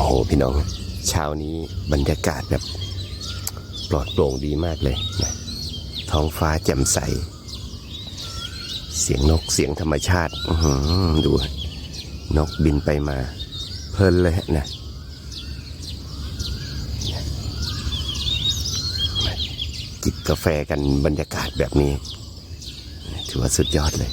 โอ้โหพี่น้องเช้านี้บรรยากาศแบบปลอดโปร่งดีมากเลยนะท้องฟ้าแจ่มใส เสียงนกเสียงธรรมชาติดูนกบินไปมา เพลินเลยนะจิบกาแฟกันบรรยากาศแบบนี้ ถือว่าสุดยอดเลย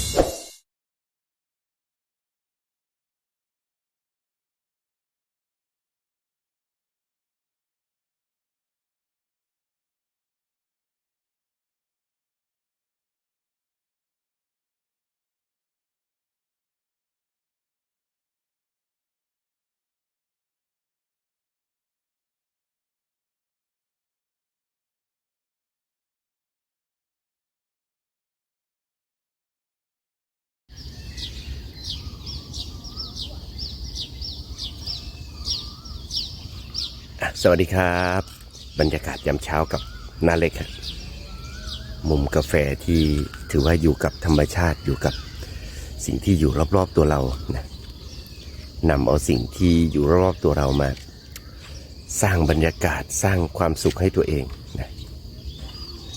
สวัสดีครับ บรรยากาศยามเช้ากับนาเล็กมุมกาแฟที่ถือว่าอยู่กับธรรมชาติอยู่กับสิ่งที่อยู่รอบๆตัวเรานะนำเอาสิ่งที่อยู่รอบๆตัวเรามา สร้างบรรยากาศสร้างความสุขให้ตัวเองนะ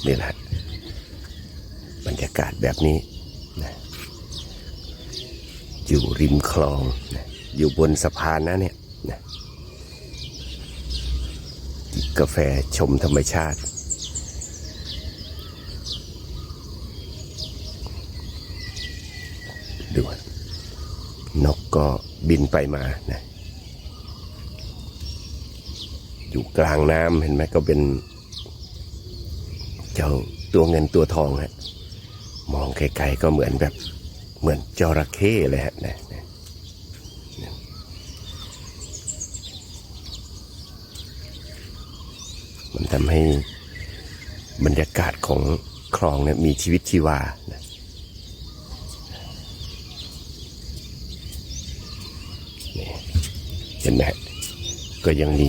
นี่แหละบรรยากาศแบบนี้นะอยู่ริมคลองนะอยู่บนสะพานนะเนี่ยนะ กาแฟชมธรรมชาติ ดูนกก็บินไปมานะอยู่กลางน้ำเห็นไหมก็เป็น เจ้าตัวเงินตัวทองฮะมองไกลๆก็เหมือนแบบเหมือนจระเข้เลยฮะนะนะ มันทำให้บรรยากาศของคลองเนี่ยมีชีวิตชีวานะเห็นไหมก็ยังมี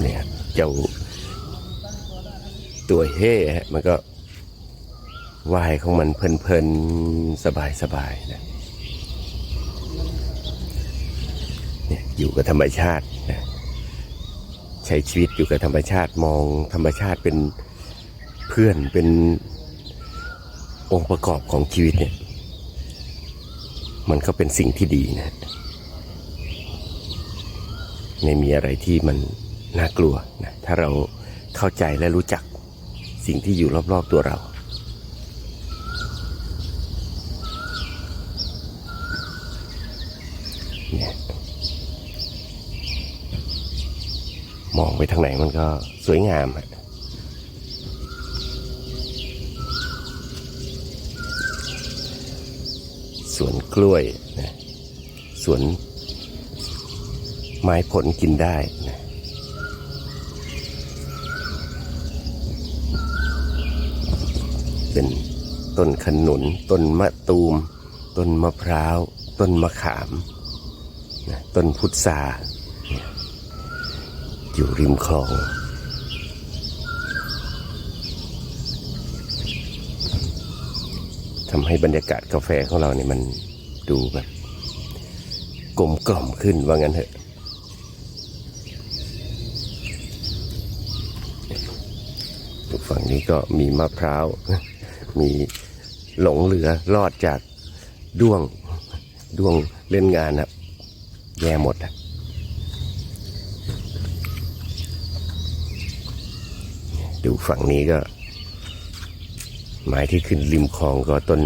เนี่ยเจ้า ตัวเฮ่ฮะมันก็ว่ายของมันเพลินๆ สบายๆนะเนี่ยอยู่กับธรรมชาตินะใช้ชีวิตอยู่กับธรรมชาติมองธรรมชาติเป็นเพื่อนเป็นองค์ประกอบของชีวิตเนี่ย มันก็เป็นสิ่งที่ดีนะไม่มีอะไรที่มันน่ากลัวนะถ้าเราเข้าใจและรู้จัก สิ่งที่อยู่รอบๆตัวเราเนี่ยมองไปทางไหนมันก็สวยงามอะสวนกล้วยนะสวนไม้ผลกินได้ เป็นต้นขนุน ต้นมะตูม ต้นมะพร้าว ต้นมะขามต้นพุทราอยู่ริมคลอง ทำให้บรรยากาศกาแฟของเราเนี่ยมันดูแบบกลมกล่อมขึ้นว่างั้นเถอะ ฝั่งนี้ก็มีมะพร้าว มีหลงเหลือรอดจากด้วงด้วงเล่นงานนะแย่หมดอะดูฝั่งนี้ก็ ไม้ที่ขึ้นริมคลองก็ต้น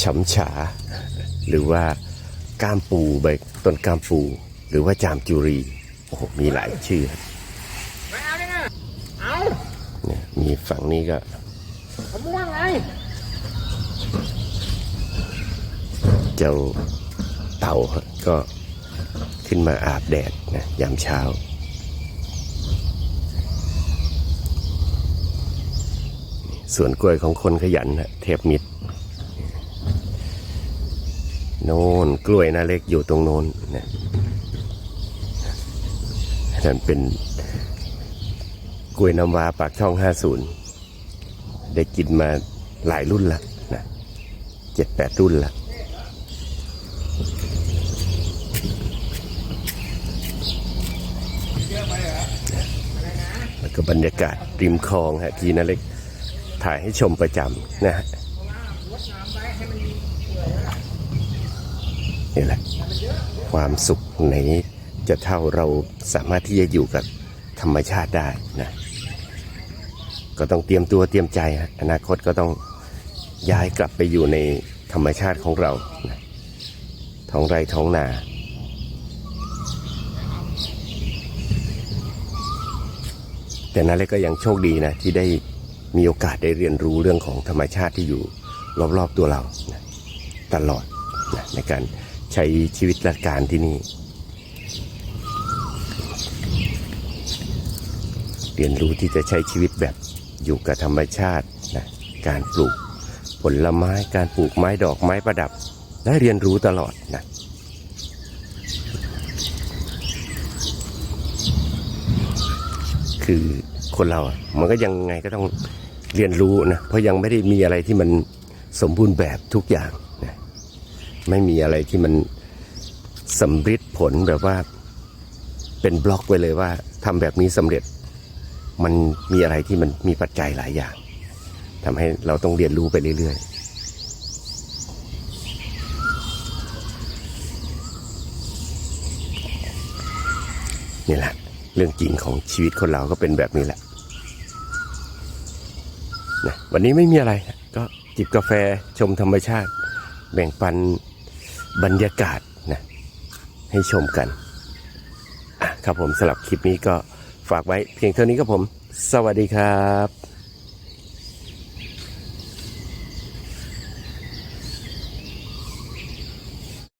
ช้ำฉา หรือว่าก้ามปูใบต้นก้ามปู หรือว่าจามจุรี โอ้โห มีหลายชื่อไม่เอาเนี่ยนะเอาเนี่ยมีฝั่งนี้ก็ มะม่วงไงเจ้าเต่าก็ขึ้นมาอาบแดดนะยามเช้า ส่วนกล้วยของคนขยันนะเทพมิตรโน่นกล้วยนาเล็กอยู่ตรงโน้นนะนั่นเป็นกล้วยน้ำวาปากช่องห้าศูนย์ ได้กินมาหลายรุ่นละนะเจ็ดแปดรุ่นละแล้วก็บรรยากาศริมคลองฮะทีนาเล็กถ่ายให้ชมประจำนะฮะนี่แหละความสุขไหนจะเท่าเราสามารถที่จะอยู่กับธรรมชาติได้นะ ก็ต้องเตรียมตัวเตรียมใจอนาคตก็ต้องย้ายกลับไปอยู่ในธรรมชาติของเรานะท้องไร่ท้องนา แต่นั่นเลยก็ยังโชคดีนะที่ได้มีโอกาสได้เรียนรู้เรื่องของธรรมชาติที่อยู่รอบๆตัวเรานะตลอดนะในการใช้ชีวิตราชการที่นี่ เรียนรู้ที่จะใช้ชีวิตแบบ อยู่กับธรรมชาตินะการปลูกผลไม้การปลูกไม้ดอกไม้ประดับ ได้เรียนรู้ตลอดนะคือคนเรา มันก็ยังไงก็ต้องเรียนรู้นะ เพราะยังไม่ได้มีอะไรที่มันสมบูรณ์แบบทุกอย่างนะไม่มีอะไรที่มันสำเร็จผลแบบว่าเป็นบล็อกไว้เลยว่าทำแบบนี้สำเร็จ มันมีอะไรที่มันมีปัจจัยหลายอย่างทำให้เราต้องเรียนรู้ไปเรื่อยๆนี่แหละเรื่องจริงของชีวิตคนเราก็เป็นแบบนี้แหละนะวันนี้ไม่มีอะไร ก็จิบกาแฟชมธรรมชาติ แบ่งปันบรรยากาศนะให้ชมกันครับผมสำหรับคลิปนี้ก็ ฝากไว้เพียงเท่านี้ครับผม สวัสดีครับ